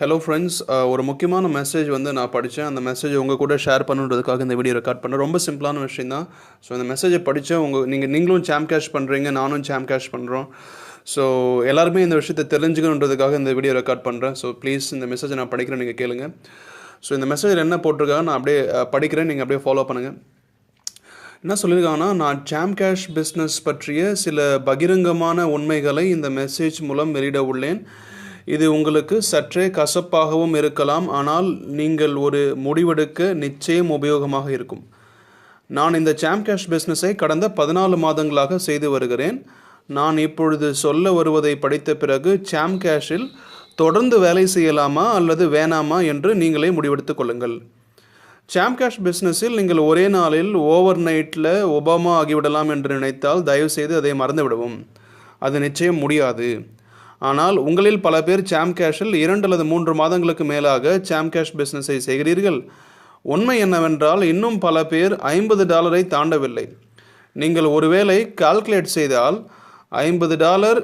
Hello friends uh, ஒரு முக்கியமான message வந்து நான் படித்தேன். அந்த மெசேஜ் உங்கள் கூட ஷேர் பண்ணுன்றதுக்காக இந்த வீடியோ ரெக்கார்ட் பண்ணேன். ரொம்ப சிம்பிளான விஷயம் தான். ஸோ இந்த மெசேஜை படித்தேன். உங்கள் நீங்கள் நீங்களும் சாம் கேஷ் பண்ணுறீங்க நானும் சாம் கேஷ் பண்ணுறோம் ஸோ எல்லாருமே இந்த விஷயத்தை தெரிஞ்சுக்கணுன்றதுக்காக இந்த வீடியோ ரெக்கார்ட் பண்ணுறேன் ஸோ ப்ளீஸ் இந்த மெசேஜை நான் படிக்கிறேன். நீங்கள் கேளுங்க. ஸோ இந்த மெசேஜில் என்ன போட்டிருக்காங்க? நான் அப்படியே படிக்கிறேன். நீங்கள் அப்படியே ஃபாலோ பண்ணுங்கள் என்ன சொல்லியிருக்காங்கன்னா நான் சாம் கேஷ் பிஸ்னஸ் பற்றிய சில பகிரங்கமான உண்மைகளை இந்த மெசேஜ் மூலம் வெளியிட உள்ளேன். இது உங்களுக்கு சற்றே கசப்பாகவும் இருக்கலாம் ஆனால் நீங்கள் ஒரு முடிவெடுக்க நிச்சயம் உபயோகமாக இருக்கும். நான் இந்த சாம் கேஷ் பிஸ்னஸை கடந்த பதினாலு மாதங்களாக செய்து வருகிறேன். நான் இப்பொழுது சொல்ல வருவதை படித்த பிறகு சாம் கேஷில் தொடர்ந்து வேலை செய்யலாமா அல்லது வேணாமா என்று நீங்களே முடிவெடுத்துக் கொள்ளுங்கள். சாம் கேஷ் பிஸ்னஸில் நீங்கள் ஒரே நாளில் ஓவர் நைட்டில் ஒபாமா ஆகிவிடலாம் என்று நினைத்தால் தயவுசெய்து அதை மறந்துவிடவும். அது நிச்சயம் முடியாது. ஆனால் உங்களில் பல பேர் சாம் கேஷில் இரண்டு அல்லது மூன்று மாதங்களுக்கு மேலாக சாம் கேஷ் பிஸ்னஸை செய்கிறீர்கள். உண்மை என்னவென்றால் இன்னும் பல பேர் ஐம்பது டாலரை தாண்டவில்லை. நீங்கள் ஒருவேளை கால்குலேட் செய்தால் ஐம்பது டாலர்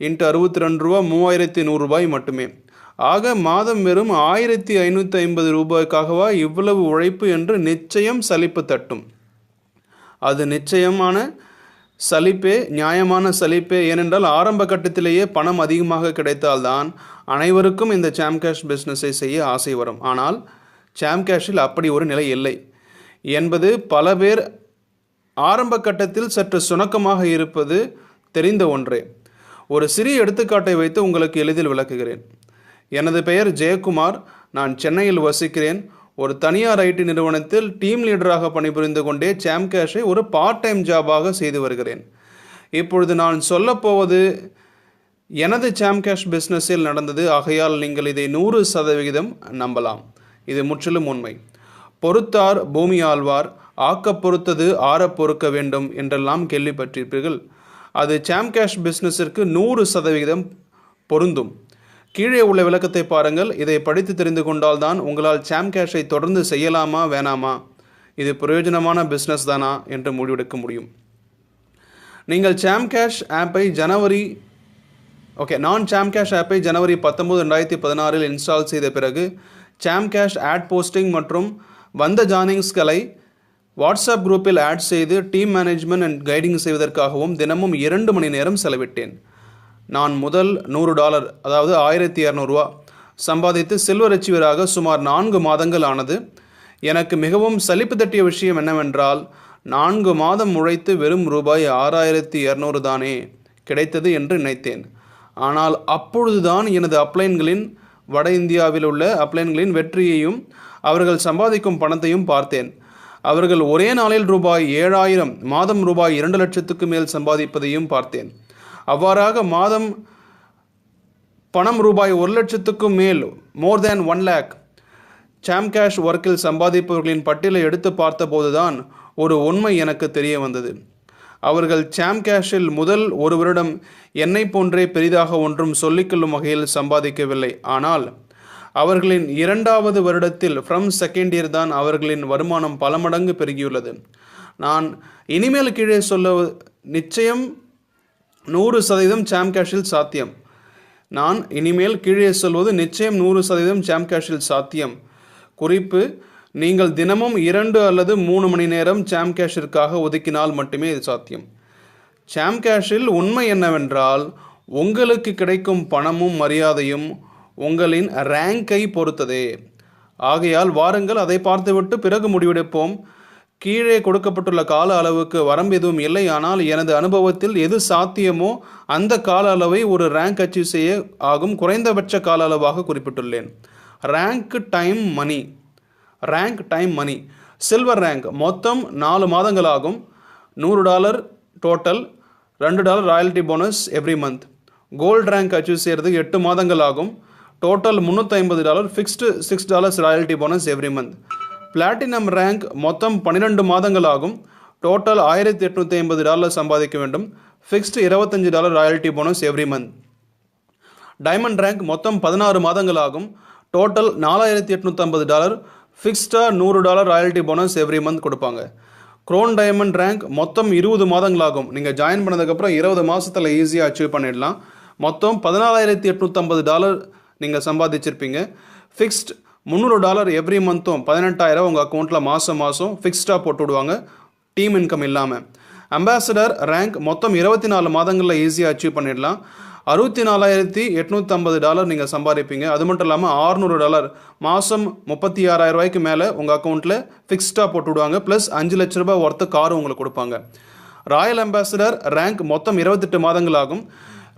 இன்ட்டு அறுபத்தி ரெண்டு ரூபா மூவாயிரத்தி நூறுரூபாய் மட்டுமே. ஆக மாதம் வெறும் ஆயிரத்தி ஐநூற்றி ஐம்பது ரூபாய்க்காகவா இவ்வளவு உழைப்பு என்று நிச்சயம் சலிப்பு தட்டும். அது நிச்சயமான சலிப்பே நியாயமான சலிப்பே ஏனென்றால் ஆரம்ப கட்டத்திலேயே பணம் அதிகமாக கிடைத்தால்தான் அனைவருக்கும் இந்த சாம் கேஷ் பிஸ்னஸை செய்ய ஆசை வரும். ஆனால் சாம் கேஷில் அப்படி ஒரு நிலை இல்லை. என்பது பல பேர் ஆரம்ப கட்டத்தில் சற்று சுணக்கமாக இருப்பது தெரிந்த ஒன்றே. ஒரு சிறிய எடுத்துக்காட்டை வைத்து உங்களுக்கு எளிதில் விளக்குகிறேன். எனது பெயர் ஜெயக்குமார். நான் சென்னையில் வசிக்கிறேன். ஒரு தனியார் ஐடி நிறுவனத்தில் டீம் லீடராக பணிபுரிந்து கொண்டே சாம் கேஷை ஒரு பார்ட் டைம் ஜாபாக செய்து வருகிறேன். இப்பொழுது நான் சொல்லப்போவது எனது சாம் கேஷ் பிஸ்னஸில் நடந்தது. ஆகையால் நீங்கள் இதை நூறு சதவிகிதம் நம்பலாம். இது முற்றிலும் உண்மை. பொறுத்தார் பூமி ஆழ்வார். ஆக்கப் பொறுத்தது ஆற பொறுக்க வேண்டும் என்றெல்லாம் கேள்விப்பட்டிருப்பீர்கள். அது சாம் கேஷ் பிஸ்னஸிற்கு நூறு சதவிகிதம் பொருந்தும். கீழே உள்ள விளக்கத்தை பாருங்கள். இதை படித்து தெரிந்து கொண்டால்தான் உங்களால் சாம் கேஷை தொடர்ந்து செய்யலாமா வேணாமா? இது பிரயோஜனமான பிஸ்னஸ் தானா? என்று முடிவெடுக்க முடியும். நீங்கள் சாம் கேஷ் ஆப்பை ஜனவரி ஓகே நான் சாம் கேஷ் ஆப்பை ஜனவரி பத்தொம்போது ரெண்டாயிரத்தி பதினாறில் இன்ஸ்டால் செய்த பிறகு சாம் கேஷ் ஆட் போஸ்டிங் மற்றும் வந்த ஜானிங்ஸ்களை வாட்ஸ்அப் குரூப்பில் ஆட் செய்து டீம் மேனேஜ்மெண்ட் அண்ட் கைடிங் செய்வதற்காகவும் தினமும் இரண்டு மணி நேரம் செலவிட்டேன். நான் முதல் நூறு டாலர் அதாவது ஆயிரத்தி இரநூறுவா சம்பாதித்து சில்வர் அச்சீவராக சுமார் நான்கு மாதங்கள் ஆனது. எனக்கு மிகவும் சலிப்பு தட்டிய விஷயம் என்னவென்றால் நான்கு மாதம் உழைத்து வெறும் ரூபாய் ஆறாயிரத்தி இரநூறு தானே கிடைத்தது என்று நினைத்தேன். ஆனால் அப்பொழுதுதான் எனது அப்ளைன்களின் வட இந்தியாவில் உள்ள அப்ளைன்களின் வெற்றியையும் அவர்கள் சம்பாதிக்கும் பணத்தையும் பார்த்தேன். அவர்கள் ஒரே நாளில் ரூபாய் ஏழாயிரம் மாதம் ரூபாய் இரண்டு லட்சத்துக்கு மேல் சம்பாதிப்பதையும் பார்த்தேன். அவ்வாறாக மாதம் பணம் ரூபாய் ஒரு லட்சத்துக்கும் மேல் more than one lakh Sam Cash ஒர்க்கில் சம்பாதிப்பவர்களின் பட்டியலை எடுத்து பார்த்தபோதுதான் ஒரு உண்மை எனக்கு தெரிய வந்தது. அவர்கள் சாம் கேஷில் முதல் ஒரு வருடம் என்னை போன்றே பெரிதாக ஒன்றும் சொல்லிக்கொள்ளும் வகையில் சம்பாதிக்கவில்லை. ஆனால் அவர்களின் இரண்டாவது வருடத்தில் ஃப்ரம் செகண்ட் இயர் தான் அவர்களின் வருமானம் பல மடங்கு பெருகியுள்ளது. நான் இனிமேல் கீழே சொல்ல நிச்சயம் நூறு சதவீதம் சாம் கேஷில் சாத்தியம். நான் இனிமேல் கீழே சொல்வது நிச்சயம் நூறு சதவீதம் சாம் கேஷில் சாத்தியம். குறிப்பு நீங்கள் தினமும் இரண்டு அல்லது மூணு மணி நேரம் சாம் கேஷிற்காக ஒதுக்கினால் மட்டுமே இது சாத்தியம். சாம் கேஷில் உண்மை என்னவென்றால் உங்களுக்கு கிடைக்கும் பணமும் மரியாதையும் உங்களின் ரேங்கை பொறுத்ததே. ஆகையால் வாருங்கள் அதை பார்த்துவிட்டு பிறகு முடிவெடுப்போம். கீழே கொடுக்கப்பட்டுள்ள கால அளவுக்கு வரம்பு எதுவும் இல்லை. ஆனால் எனது அனுபவத்தில் எது சாத்தியமோ அந்த கால அளவை ஒரு ரேங்க் அச்சீவ் செய்ய ஆகும். குறைந்தபட்ச கால அளவாக குறிப்பிட்டுள்ளேன். Rank time money rank time money silver rank மொத்தம் நாலு மாதங்கள் ஆகும் நூறு டாலர் டோட்டல் ரெண்டு dollar royalty bonus every month gold rank achieve செய்கிறதுக்கு எட்டு மாதங்கள் ஆகும் டோட்டல் முந்நூற்றி ஐம்பது dollar fixed six dollars royalty bonus every month platinum rank மொத்தம் பன்னிரெண்டு மாதங்களாகும். டோட்டல் ஆயிரத்தி எட்நூற்றி ஐம்பது டாலர் சம்பாதிக்க வேண்டும். ஃபிக்ஸ்டு இருபத்தஞ்சு dollar royalty bonus every month diamond rank மொத்தம் பதினாறு மாதங்கள் ஆகும் டோட்டல் நாலாயிரத்தி எட்நூற்றம்பது டாலர் ஃபிக்ஸ்டாக நூறு dollar royalty bonus every month கொடுப்பாங்க. க்ரோன் டைமண்ட் ரேங்க் மொத்தம் இருபது மாதங்கள் ஆகும் நீங்கள் ஜாயின் பண்ணதுக்கப்புறம் இருபது மாதத்தில் ஈஸியாக அச்சீவ் பண்ணிடலாம். மொத்தம் பதினாலாயிரத்தி எட்நூற்றம்பது டாலர் நீங்கள் சம்பாதிச்சிருப்பீங்க. ஃபிக்ஸ்ட் முந்நூறு டாலர் எவ்ரி மந்த்தும் பதினெட்டாயிரம் உங்கள் அக்கௌண்ட்டில் மாதம் மாதம் ஃபிக்ஸ்டாக போட்டு விடுவாங்க. டீம் இன்கம் இல்லாமல் அம்பாசடர் ரேங்க் மொத்தம் இருபத்தி நாலு மாதங்களில் ஈஸியாக அச்சீவ் பண்ணிடலாம். அறுபத்தி நாலாயிரத்தி எட்நூற்றம்பது டாலர் நீங்கள் சம்பாதிப்பீங்க. அது மட்டும் இல்லாமல் ஆறுநூறு டாலர் மாதம் முப்பத்தி ஆறாயிரம் ரூபாய்க்கு மேலே உங்கள் அக்கௌண்ட்டில் ஃபிக்ஸ்டாக போட்டு விடுவாங்க. ப்ளஸ் அஞ்சு லட்ச ரூபாய் ஒர்த்து காரும் உங்களுக்கு கொடுப்பாங்க. ராயல் அம்பாசடர் ரேங்க் மொத்தம் இருபத்தெட்டு மாதங்கள் ஆகும்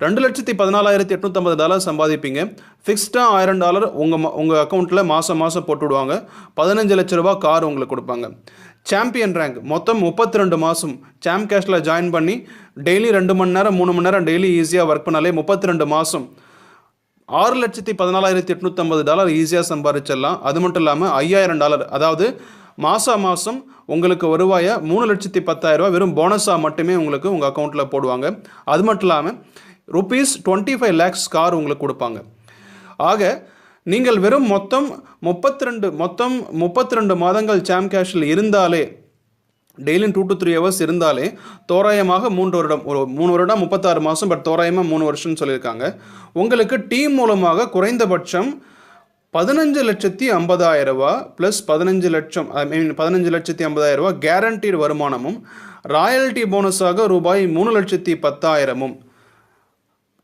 ரெண்டு லட்சத்தி பதினாலாயிரத்தி எட்நூற்றம்பது டாலர் சம்பாதிப்பீங்க. ஃபிக்ஸ்டாக ஆயிரம் டாலர் உங்கள் உங்கள் அக்கௌண்ட்டில் மாதம் மாதம் போட்டு விடுவாங்க பதினஞ்சு லட்ச ரூபா கார் உங்களுக்கு கொடுப்பாங்க. சாம்பியன் ரேங்க் மொத்தம் முப்பத்தி ரெண்டு மாதம் சாம் கேஷில் ஜாயின் பண்ணி டெய்லி ரெண்டு மணி நேரம் மூணு மணி நேரம் டெய்லி ஈஸியாக ஒர்க் பண்ணாலே முப்பத்தி ரெண்டு மாதம் ஆறு லட்சத்தி பதினாலாயிரத்தி எட்நூற்றம்பது டாலர் ஈஸியாக சம்பாதிச்சிடலாம் அது மட்டும் இல்லாமல் ஐயாயிரம் டாலர் அதாவது மாதம் மாதம் உங்களுக்கு வருவாயை மூணு லட்சத்தி பத்தாயிரம் ரூபாய் வெறும் போனஸாக மட்டுமே உங்களுக்கு உங்கள் அக்கௌண்ட்டில் போடுவாங்க. அது மட்டும் இல்லாமல் rupees twenty five lakhs car உங்களுக்கு கொடுப்பாங்க. ஆக நீங்கள் வெறும் மொத்தம் முப்பத்தி ரெண்டு மொத்தம் முப்பத்தி ரெண்டு மாதங்கள் சாம் கேஷில் இருந்தாலே டெய்லியும் டூ டு த்ரீ ஹவர்ஸ் இருந்தாலே தோராயமாக மூன்று வருடம் ஒரு மூணு வருடம் முப்பத்தாறு மாதம் பட் தோராயமாக மூணு வருஷம்னு சொல்லியிருக்காங்க. உங்களுக்கு டீம் மூலமாக குறைந்தபட்சம் பதினஞ்சு லட்சத்தி ஐம்பதாயிரம் ரூபா ப்ளஸ் பதினஞ்சு லட்சம் ஐ மீன் பதினஞ்சு லட்சத்தி ஐம்பதாயிரம் ரூபா கேரண்டீடு வருமானமும் ராயல்ட்டி போனஸாக ரூபாய் மூணு லட்சத்தி பத்தாயிரமும்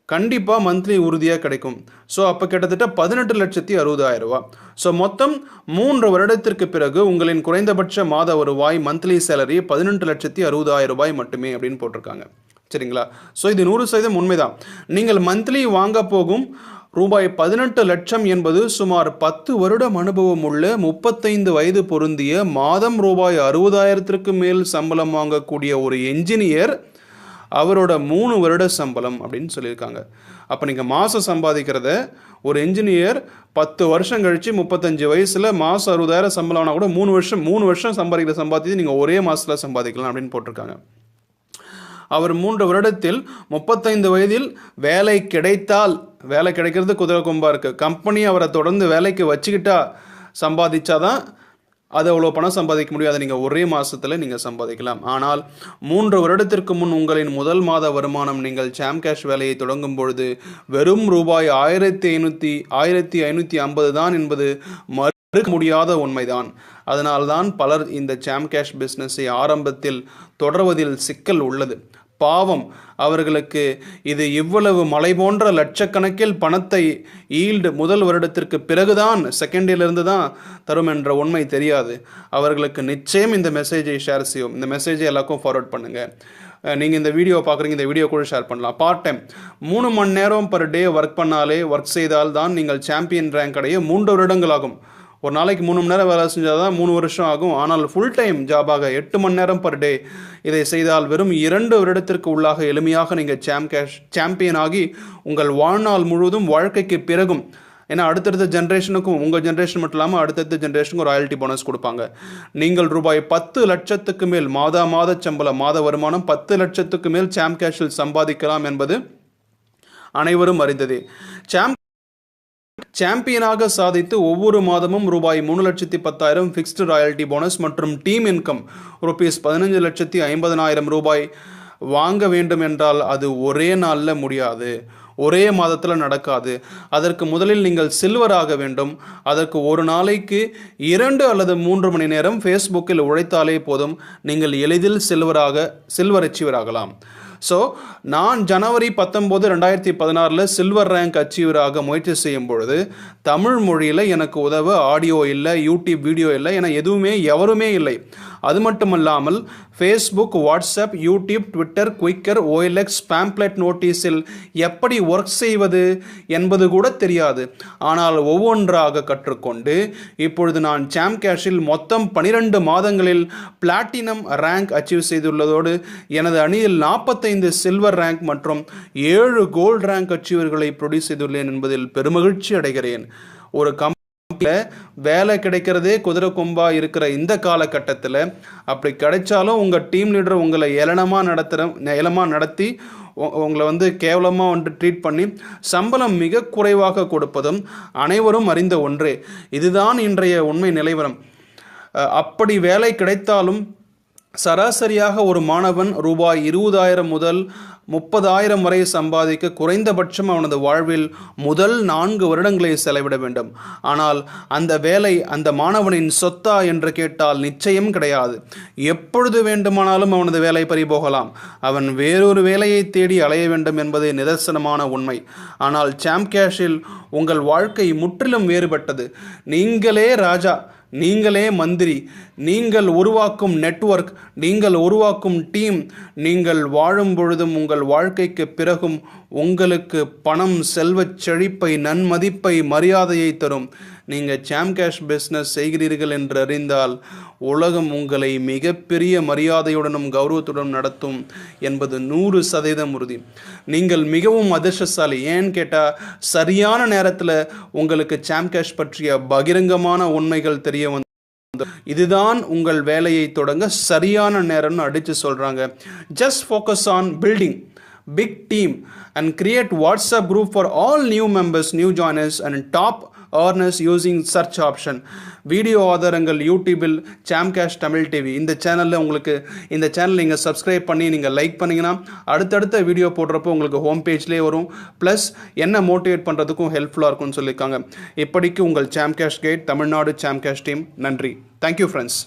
கண்டிப்பாக மந்த்லி உறுதியாக கிடைக்கும். ஸோ அப்போ கிட்டத்தட்ட பதினெட்டு லட்சத்தி அறுபதாயிரம் ரூபா ஸோ மொத்தம் மூன்று வருடத்திற்கு பிறகு உங்களின் குறைந்தபட்ச மாத வருவாய் மந்த்லி சேலரி பதினெட்டு லட்சத்தி அறுபதாயிரம் ரூபாய் மட்டுமே அப்படின்னு போட்டிருக்காங்க. சரிங்களா? ஸோ இது நூறு சதவீதம் உண்மைதான். நீங்கள் மந்த்லி வாங்க போகும் ரூபாய் பதினெட்டு லட்சம் என்பது சுமார் பத்து வருடம் அனுபவம் உள்ள முப்பத்தைந்து வயது பொருந்திய மாதம் ரூபாய் அறுபதாயிரத்திற்கு மேல் சம்பளம் வாங்கக்கூடிய ஒரு என்ஜினியர் அவரோட மூணு வருட சம்பளம் அப்படின்னு சொல்லியிருக்காங்க. அப்போ நீங்கள் மாதம் சம்பாதிக்கிறத ஒரு என்ஜினியர் பத்து வருஷம் கழித்து முப்பத்தஞ்சு வயசில் மாதம் அறுபதாயிரம் சம்பளம் ஆனால் கூட மூணு வருஷம் மூணு வருஷம் சம்பாதிக்கிற சம்பாதித்து நீங்கள் ஒரே மாதத்தில் சம்பாதிக்கலாம் அப்படின்னு போட்டிருக்காங்க. அவர் மூன்று வருடத்தில் முப்பத்தைந்து வயதில் வேலை கிடைத்தால் வேலை கிடைக்கிறது குதிரை கொம்பாக இருக்குது கம்பெனி அவரை தொடர்ந்து வேலைக்கு வச்சுக்கிட்டா சம்பாதிச்சாதான் அது அவ்வளோ பணம் சம்பாதிக்க முடியாது நீங்கள் ஒரே மாதத்தில் நீங்கள் சம்பாதிக்கலாம். ஆனால் மூன்று வருடத்திற்கு முன் உங்களின் முதல் மாத வருமானம் நீங்கள் சாம் கேஷ் வேலையை தொடங்கும் பொழுது வெறும் ரூபாய் ஆயிரத்தி ஐநூற்றி ஆயிரத்தி ஐநூற்றி ஐம்பது தான் என்பது மறுக்க முடியாத உண்மைதான். அதனால்தான் பலர் இந்த சாம் கேஷ் பிஸ்னஸை ஆரம்பத்தில் தொடர்வதில் சிக்கல் உள்ளது. பாவம். அவர்களுக்கு இது இவ்வளவு மலை போன்ற லட்சக்கணக்கில் பணத்தை ஈல்டு முதல் வருடத்திற்கு பிறகுதான் செகண்ட் இயர்லேருந்து தான் தரும் என்ற உண்மை தெரியாது. அவர்களுக்கு நிச்சயம் இந்த மெசேஜை ஷேர் செய்யும். இந்த மெசேஜை எல்லாருக்கும் ஃபார்வர்ட் பண்ணுங்கள் நீங்கள் இந்த வீடியோ பார்க்குறீங்க இந்த வீடியோ கூட ஷேர் பண்ணலாம். பார்ட் டைம் மூணு மணி நேரம் பர் டே ஒர்க் பண்ணாலே ஒர்க் செய்தால் தான் நீங்கள் சாம்பியன் ரேங்க் அடைய மூன்று வருடங்கள் ஆகும் ஒரு நாளைக்கு மூணு மணி நேரம் வேலை செஞ்சால் தான் மூணு வருஷம் ஆகும். ஆனால் ஃபுல் டைம் ஜாபாக எட்டு மணி நேரம் பர் டே இதை செய்தால் வெறும் இரண்டு வருடத்திற்கு உள்ளாக எளிமையாக நீங்கள் சாம் கேஷ் சாம்பியன் ஆகி உங்கள் வாழ்நாள் முழுவதும் வாழ்க்கைக்கு பிறகும். ஏன்னா அடுத்தடுத்த ஜென்ரேஷனுக்கும் உங்கள் ஜென்ரேஷன் மட்டும் இல்லாமல் அடுத்தடுத்த ஜென்ரேஷனுக்கும் ராயல்ட்டி போனஸ் கொடுப்பாங்க. நீங்கள் ரூபாய் பத்து லட்சத்துக்கு மேல் மாதா மாத சம்பளம் மாத வருமானம் பத்து லட்சத்துக்கு மேல் சாம் கேஷில் சம்பாதிக்கலாம் என்பது அனைவரும் அறிந்ததே. சாம் சாம்பியனாக சாதித்து ஒவ்வொரு மாதமும் ரூபாய் மூணு லட்சத்தி பத்தாயிரம் ஃபிக்ஸ்டு ராயல்டி போனஸ் மற்றும் டீம் இன்கம் ருபீஸ் பதினஞ்சு லட்சத்தி ஐம்பதனாயிரம் ரூபாய் வாங்க வேண்டும் என்றால் அது ஒரே நாளில் முடியாது. ஒரே மாதத்தில் நடக்காது. அதற்கு முதலில் நீங்கள் சில்வர் ஆக வேண்டும். அதற்கு ஒரு நாளைக்கு இரண்டு அல்லது மூன்று மணி நேரம் ஃபேஸ்புக்கில் உழைத்தாலே போதும். நீங்கள் எளிதில் சில்வராக சில்வர் அச்சீவர் ஆகலாம். ஸோ நான் ஜனவரி பத்தொம்போது ரெண்டாயிரத்தி பதினாறில் சில்வர் ரேங்க் அச்சீவராக முயற்சி செய்யும் பொழுது தமிழ் மொழியில் எனக்கு உதவ ஆடியோ இல்லை யூடியூப் வீடியோ இல்லை என எதுவுமே எவருமே இல்லை. அது மட்டுமல்லாமல் Facebook WhatsApp YouTube Twitter Quikr OLX pamphlet நோட்டீஸில் எப்படி ஒர்க் செய்வது என்பது கூட தெரியாது. ஆனால் ஒவ்வொன்றாக கற்றுக்கொண்டு இப்பொழுது நான் சாம் கேஷில் மொத்தம் பனிரெண்டு மாதங்களில் பிளாட்டினம் ரேங்க் அச்சீவ் செய்துள்ளதோடு எனது அணியில் நாற்பத்தைந்து சில்வர் ரேங்க் மற்றும் ஏழு கோல்டு ரேங்க் அச்சீவர்களை ப்ரொடியூஸ் செய்துள்ளேன் என்பதில் பெருமகிழ்ச்சி அடைகிறேன். ஒரு கம் வேலை கிடைக்கிறதே குதிரை கொம்பா இருக்கிற இந்த காலகட்டத்தில் அப்படி கிடைச்சாலும் உங்கள் டீம் லீடர் உங்களை ஏளனமாக நடத்துகிற ஏளனமாக நடத்தி உ- உங்களை வந்து கேவலமாக வந்து ட்ரீட் பண்ணி சம்பளம் மிக குறைவாக கொடுப்பதும் அனைவரும் அறிந்த ஒன்றே. இதுதான் இன்றைய உண்மை நிலைவரம். அப்படி வேலை கிடைத்தாலும் சராசரியாக ஒரு மாணவன் ரூபாய் இருபதாயிரம் முதல் முப்பதாயிரம் வரை சம்பாதிக்க குறைந்தபட்சம் அவனது வாழ்வில் முதல் நான்கு வருடங்களை செலவிட வேண்டும். ஆனால் அந்த வேலை அந்த மாணவனின் சொத்தா என்று கேட்டால் நிச்சயம் கிடையாது. எப்பொழுது வேண்டுமானாலும் அவனது வேலை பறிபோகலாம். அவன் வேறொரு வேலையை தேடி அலைய வேண்டும் என்பது நிதர்சனமான உண்மை. ஆனால் சாம்கேஷில் உங்கள் வாழ்க்கை முற்றிலும் வேறுபட்டது. நீங்களே ராஜா நீங்களே மந்திரி நீங்கள் உருவாக்கும் நெட்வொர்க் நீங்கள் உருவாக்கும் டீம் நீங்கள் வாழும் பொழுதும் உங்கள் வாழ்க்கைக்கு பிறகும் உங்களுக்கு பணம் செல்வச் செழிப்பை நன்மதிப்பை மரியாதையை தரும். நீங்கள் சாம் கேஷ் பிஸ்னஸ் செய்கிறீர்கள் என்று அறிந்தால் உலகம் உங்களை மிகப்பெரிய மரியாதையுடனும் கௌரவத்துடன் நடத்தும் என்பது நூறு சதவீதம் உறுதி. நீங்கள் மிகவும் அதிர்ஷ்டசாலி. ஏன்னு கேட்டால் சரியான நேரத்தில் உங்களுக்கு சாம் கேஷ் பற்றிய பகிரங்கமான உண்மைகள் தெரிய வந்து இதுதான் உங்கள் வேலையை தொடங்க சரியான நேரம்னு அடித்து சொல்கிறாங்க just focus on building big team and create WhatsApp group for all new members new joiners and top earners using search option video ஆதாரங்கள் யூடியூபில் சாம் கேஷ் தமிழ் டிவி இந்த சேனலில் உங்களுக்கு இந்த சேனல் நீங்கள் சப்ஸ்கிரைப் பண்ணி நீங்கள் லைக் பண்ணிங்கன்னா அடுத்தடுத்த வீடியோ போடுறப்போ உங்களுக்கு ஹோம் பேஜ்லேயே வரும். ப்ளஸ் என்ன மோட்டிவேட் பண்ணுறதுக்கும் ஹெல்ப்ஃபுல்லாக இருக்கும்னு சொல்லியிருக்காங்க. இப்படிக்கு உங்கள் Sam Cash guide Tamil Nadu Sam Cash team நன்றி தேங்க்யூ ஃப்ரெண்ட்ஸ்